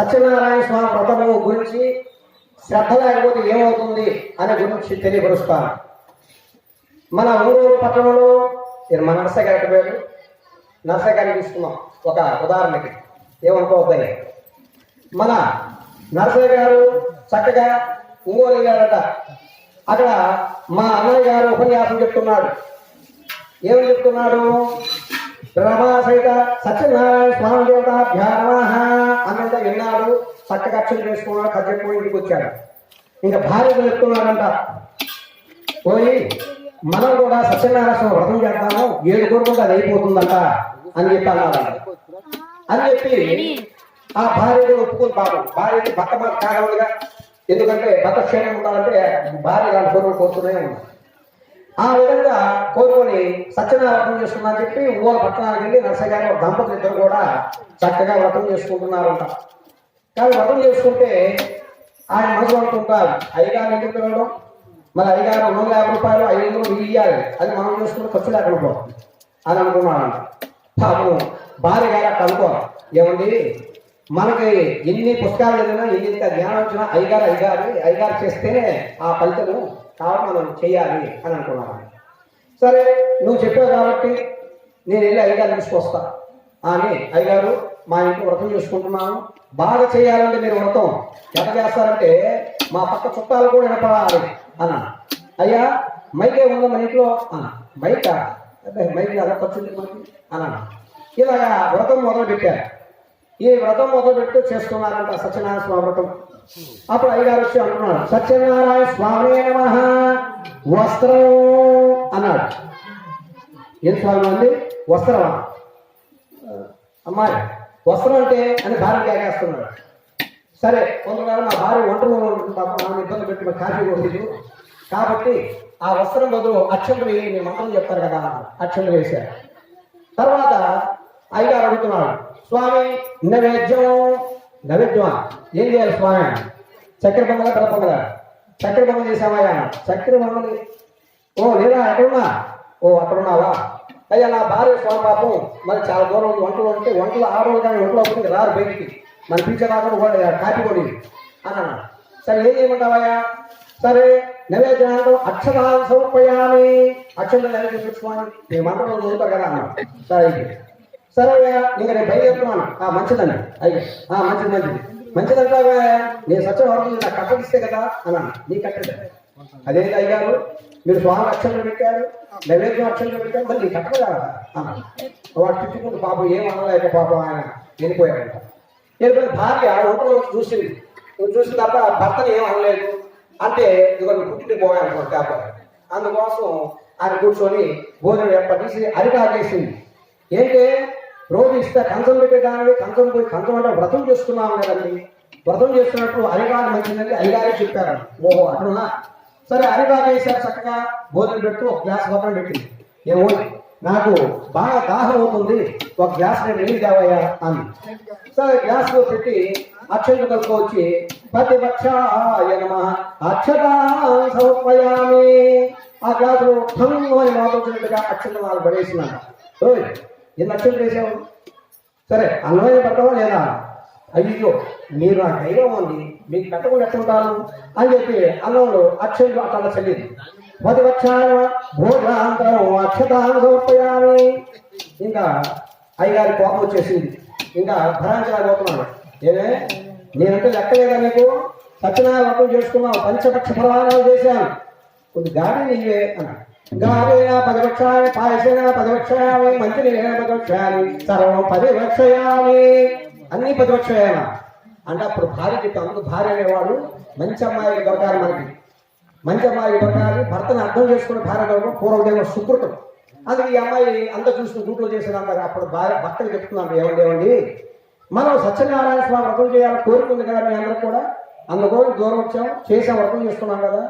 సత్యనారాయణ స్వామి వ్రతము గురించి శ్రద్ధ లేకపోతే ఏమవుతుంది అనే గురించి తెలియపరుస్తాను. మన ఊరూరు పట్టణంలో మన నర్సయ్య గారికి పేరు నర్సయ్య గారిని తీసుకున్నాం ఒక ఉదాహరణకి. ఏమనుకోవద్దని. మన నర్సయ్య గారు చక్కగా ఒంగోలు వెళ్ళాడట అక్కడ మా అన్నయ్య గారు ఉపన్యాసం చెప్తున్నాడు. ఏమని చెప్తున్నాడు? రమాసహిత సత్యనారాయణ స్వామి దేవతాభ్యానమః అన్నంత విన్నాడు చక్కగా అక్షలు చేసుకున్నాడు కజ్జెప్పుడు ఇంటికి వచ్చాడు. ఇంకా భార్యకు చెప్తున్నాడంట పోయి మనం కూడా సత్యనారాయణ స్వామి వ్రతం చేద్దాము ఏడు కోరుకుంటే అది అయిపోతుందంట అని చెప్పి అని చెప్పి ఆ భార్యను ఒప్పుకుని పాపం. భార్యకి భర్త మాట ఎందుకంటే భర్త క్షేమం ఉండాలంటే భార్య దాని కోరిక కోరుతూనే ఉంది ఆ విధంగా కోరుకొని సత్యనారాయణ వ్రతం చేసుకున్నా చెప్పి ఊర పట్టణానికి వెళ్ళి నర్సయ్య దంపతులు ఇద్దరు కూడా చక్కగా వ్రతం చేసుకుంటున్నారంట. కానీ వ్రతం చేసుకుంటే ఆయన మనసు అనుకుంటారు అయ్యగారు ఎందుకు పిలవడం మరి అయ్యగారు రెండు వందల యాభై రూపాయలు ఐదు వందలు అది మనం చేసుకున్న ఖర్చు లేకుండా పోతుంది. అని అనుకున్నాడంట పాపం భార్య గారు అట్లా అనుకోవాలి ఏమండి? మనకి ఎన్ని పుస్తకాలు చదివినా ఎన్ని జ్ఞానం వచ్చినా అయ్యగారు అయ్యగారు అయ్యగారు చేస్తేనే ఆ ఫలితము కాబట్టి మనం చేయాలి అని అనుకున్నాను. సరే నువ్వు చెప్పావు కాబట్టి నేను వెళ్ళి అయ్యగారు తీసుకొస్తా. అని అయ్యగారు మా ఇంట్లో వ్రతం చేసుకుంటున్నాను బాగా చేయాలంటే మీరు వ్రతం. ఎట్లా చేస్తారంటే మా పక్క చుట్టాలు కూడా వినపడాలి అన్న. అయ్యా మైకే ఉందా మన ఇంట్లో? అన్న. మైక్ మైక్ అలా ఖర్చు ఉంది మనకి. అన్న ఇలాగా వ్రతం మొదలు పెట్టారు ఈ వ్రతం మొదలు పెట్టి చేస్తున్నారంట సత్యనారాయణ స్వామి వ్రతం అప్పుడు అయ్యగారు వచ్చి అంటున్నాడు సత్యనారాయణ స్వామి నమ వస్త్రం అన్నాడు. ఏం స్వామి అండి? వస్త్రమా? అమ్మాయి వస్త్రం అంటే అని భార్య కేకేస్తున్నాడు సరే కొంతకాలం మా భార్య ఒంటరి ఆమె ఇబ్బంది పెట్టి మా కాఫీ కొడుతుంది. కాబట్టి ఆ వస్త్రం బదులు అక్షంత వేయి మీ మంత్రం చెప్తారు కదా అక్షంత వేశారు. తర్వాత అయ్యగారు అడుగుతున్నాడు స్వామి నైవేద్యం. నైవేద్యమా? ఏం చేయాలి స్వామి? చక్కెర పొంగల తెల్ల పొంగల చక్కెర పొంగల్ చేసామయ్యా చక్కెర పొంగలి ఓ లేదా ఎక్కడున్నా ఓ అక్కడున్నావా? అయ్యా నా భార్య స్వామి పాపం మరి చాలా దూరం ఉంది. వంటలు ఉంటే వంటలు ఆడవాళ్ళు కానీ వంటలు అవుతుంది. రారు బయటికి. మన టీచర్ రాకుండా కాపీ కొడి అని సరే ఏం చేయమంటావయ్యా సరే నైవేద్యాలు అక్షరాలు సమర్పయామి. అక్షరాలు నైవేద్యం పెట్టుకోవాలి మేము మంత్రం చదువుతారు కదా అన్నాడు. సరే సరే అయ్యా ఇంకా నేను బయలుదేరుతున్నాను. ఆ మంచిదండి. అయ్యా ఆ మంచిది మంచిది మంచిదంటావా నేను సత్యం వరకు నాకు కట్టడిస్తే కదా అన్నాను. నీ కట్టడే అదే అయ్యారు? మీరు స్వామి అక్షరాలు పెట్టారు నైవేద్యం అక్షరాలు పెట్టారు మళ్ళీ నీ కట్టడా అన్నాను? వాడు తిట్టుకుంటూ పాపం ఏం అనలేక పాపం ఆయన వెళ్ళిపోయాడంట. వెళ్ళిపోయిన భార్య ఒకటి చూసింది. చూసిన తర్వాత భర్తను ఏం అనలేదు. అంటే ఇదిగో నువ్వు పుట్టింటి పోయాలనుకోండి పేపర్ అందుకోసం ఆయన కూర్చొని భోజనం ఏర్పడేసి అరికాకేసింది ఏంటి? రోజు ఇస్తే కంచం పెట్టేదాన్ని కంచం పోయి కంచం అంటే వ్రతం చేస్తున్నాం కదండి. వ్రతం చేస్తున్నట్టు అరిగారు మంచిదని అరిగారే చెప్పారు. ఓహో అట్లున్నా సరే అరిగారు వేసారు చక్కగా. భోజనం పెట్టు ఒక గ్లాస్ పక్కన పెట్టింది. ఏమో నాకు బాగా దాహం అవుతుంది. ఒక గ్లాస్ నేను నీళ్ళు తేవయ్యా అని సరే గ్లాస్లో పెట్టి అక్షంత కలుపుకొచ్చి ప్రతిపక్షాయ నమ. అక్షతా సమర్పయామి ఆ గ్లాసులో ఠంగు అని మాట్లాడుతున్నట్టుగా అక్షంత వాళ్ళు పడేసినాను ఓయ్ ఎన్ని అక్షలు వేసావు సరే అన్నమయ్య పెట్టవా లేదా? అయ్యో మీరు నాకు ధైర్యం ఉంది. మీకు పెట్టకుండా ఎట్లుంటాను అని చెప్పి అన్నంలో అక్షయ అట్లా చెల్లింది. మొదటి వచ్చాను భోజనాంతరం అక్షతాన్ని ఇంకా అయ్యగారి కోపం వచ్చేసింది. ఇంకా భరాంచలేకపోతున్నాడు ఏమే? నేనంటే లెక్కలేదా నీకు? సత్యనారాయణ వ్రతం చేసుకున్నాను పంచపక్ష ప్రమాణాలు చేశాను. కొద్ది గాడి నీవే అన్నాడు. గాడేనా పదవక్షాయ పాయసేన పదవక్షయామి మంచి నేన పదవక్షయామి సర్వం పదవక్షయామి. అన్ని పదవక్షయామ అంటే అప్పుడు భార్య చెప్తాను అందుకు భార్య అనేవాడు మంచి అమ్మాయి దొరకాలి మనకి. మంచి అమ్మాయి దొరకాలి భర్తను అర్థం చేసుకునే భార్య దొరకడం పూర్వదేవ సుకృతం. అందుకే ఈ అమ్మాయి అంత చూసుకుని గుట్లో చేసేదంతా అప్పుడు భార్య భర్తలు చెప్తున్నాడు ఏమండి ఏమండి? మనం సత్యనారాయణ స్వామి వ్రతం చేయాలని కోరుకుంది కదా మీ అందరూ కూడా? అందుకోసం దూరం వచ్చాం చేసాం వ్రతం చేసుకున్నాం కదా?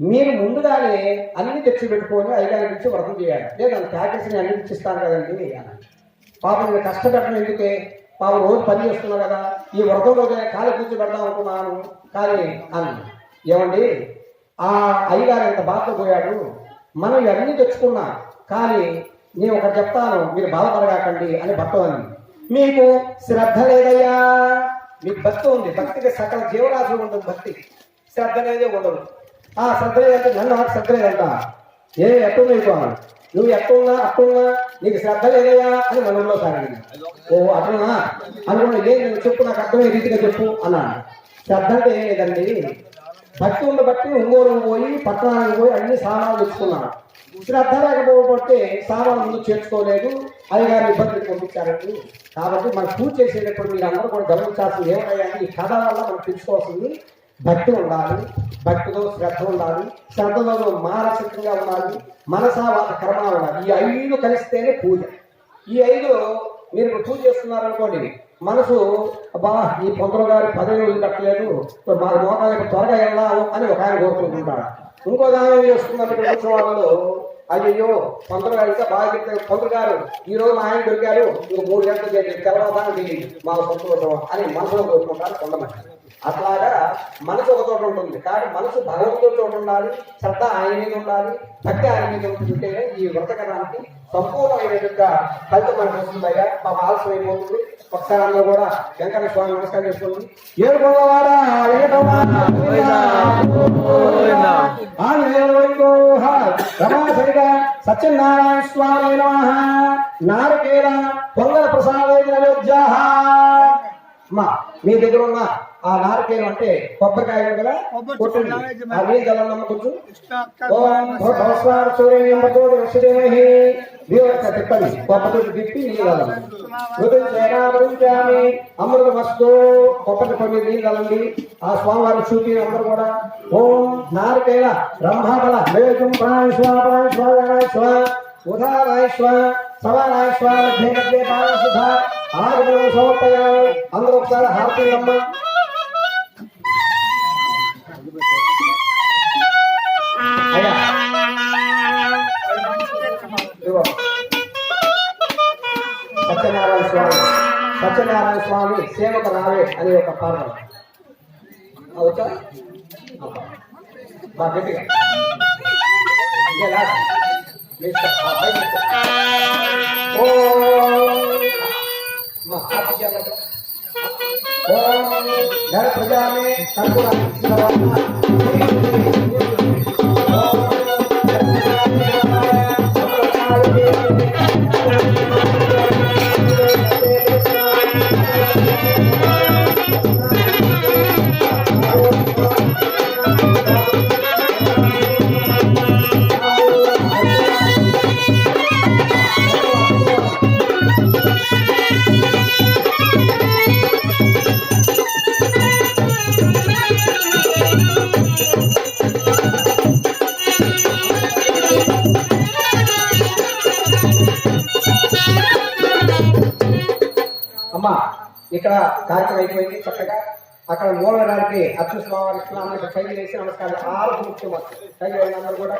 మీరు ముందుగానే అన్ని తెచ్చి పెట్టుకొని ఐదారు ఇచ్చి వ్రతం చేయాలి. లేదా ప్యాకెట్స్ అన్ని ఇచ్చిస్తాను కదండి. అని పాపం నేను కష్టపెట్టడం ఎందుకే? పాపం రోజు పని చేస్తున్నావు కదా. ఈ వ్రతం రోజు కాలు కూర్చో పెడదాం అనుకున్నాను. కానీ అని ఏమండి? ఆ అయ్యగారు ఎంత బాధపోయాడు మనం ఇవన్నీ తెచ్చుకున్నా కానీ నేను ఒకటి చెప్తాను మీరు బాధపడగాకండి అని భర్త అని మీకు శ్రద్ధ లేదయ్యా. మీకు భక్తి ఉంది. భక్తికి సకల జీవరాశి ఉంటుంది భక్తి. శ్రద్ధ లేదే ఉండదు. ఆ శ్రద్ధ లేదంటే నన్ను నాకు శ్రద్ధ లేదంట ఏ ఎక్కువ అయిపోవాలి నువ్వు ఎక్కువగా అక్కువగా నీకు శ్రద్ధ లేదయా అని మనలో సాగింది ఓ అటున్నా అనుకున్న ఏం నేను చెప్పు నాకు అర్థమయ్యే రీతిగా చెప్పు అన్నాడు. శ్రద్ధ అంటే ఏం లేదండి. భక్తి ఉన్న బట్టి ఒంగోలు పోయి పట్టణానికి పోయి అన్ని సామాన్లు తెచ్చుకున్నాను. శ్రద్ధ లేకపోతే సామాన్లు ముందు చేర్చుకోలేదు. అది గారి ఇబ్బందులు పంపించారండి కాబట్టి మనం పూజ చేసేటప్పుడు మీరు అందరూ కూడా గమనించాల్సింది ఏమయ్యాలి ఈ కథ వల్ల మనం తెలుసుకోవాల్సింది భక్తి ఉండాలి భక్తితో శ్రద్ధ ఉండాలి శ్రద్ధలో మానసికంగా ఉండాలి మనసావాత కర్మ ఉండాలి. ఈ ఐదు కలిస్తేనే పూజ. ఈ ఐదు మీరు పూజ చేస్తున్నారనుకోండి మనసు అబ్బా ఈ పొందరు గారు పదవి రోజులు మా మోకాళ్ళకి త్వరగా వెళ్ళాము అని ఒక ఆయన కోరుకుంటుంటాడు. ఇంకో దాని ఏం వాళ్ళు అయ్యో పొందరు గారు బాగా పొందరు గారు ఈ రోజు మా ఆయన దొరికారు. ఇంకో మూడు గంటలు చేసి తెల్లవాదానికి మా సంతోషం అని మనసులో కోరుకుంటారు కొంతమంది అట్లాగా మనసు ఒక చోట ఉంటుంది. కానీ మనసు భగవంతుడి చోట ఉండాలి శ్రద్ధ ఆయన మీద ఉండాలి భక్తి ఆయన మీద ఉంటుంటే ఈ వ్రతకరానికి సంపూర్ణమైనట్టుగా ఫలితం మనకు వస్తుందయ్యా పాప ఆలస్యం అయిపోతుంది. ఒకసారి కూడా వెంకట స్వామి నమస్కారం చేసుకోండి. ఏడు రమాసరిగా సత్యనారాయణ స్వామి నమ నారకేల పొంగల ప్రసాదే నైవేద్యాః. మా మీ దగ్గర ఉన్న ఆ నారకేలం అంటే కొబ్బరికాయ కదా? కొట్టండి ఆ నీళ్ళు చల్లండి కొంచెం ఓం భగవస్వామి సూర్యం భగవతి వసుదేవహి. దేవుడికి తిప్పండి కొబ్బరి తిప్పి నీళ్ళు చల్లండి మృతం చేయామి అమృత వస్తు. కొబ్బరి కొన్ని నీళ్ళు చల్లండి ఆ స్వామివారి చూపి అందరూ కూడా ఓం నారకేల బ్రహ్మబల వేగం ప్రాణేశ్వ ప్రాణేశ్వ ఉదారాయేశ్వ సవారాయేశ్వ మధ్య మధ్య పారసుధ ఆగమనం సమర్పయామి అందరూ ఒకసారి హారతి అమ్మ సత్యనారాయణ స్వామి సత్యనారాయణ స్వామి సేవక రావే అని ఒక పాట అవుతా మా గట్టిగా ఇంకా మా హారతి చేద్దాం. ఇక్కడ కార్యక్రమం అయిపోయింది చక్కగా. అక్కడ మూల గారికి అచ్చు స్వామి కృష్ణ కైలు వేసి నమస్కారం ఆరు ముఖ్యం అందరూ కూడా.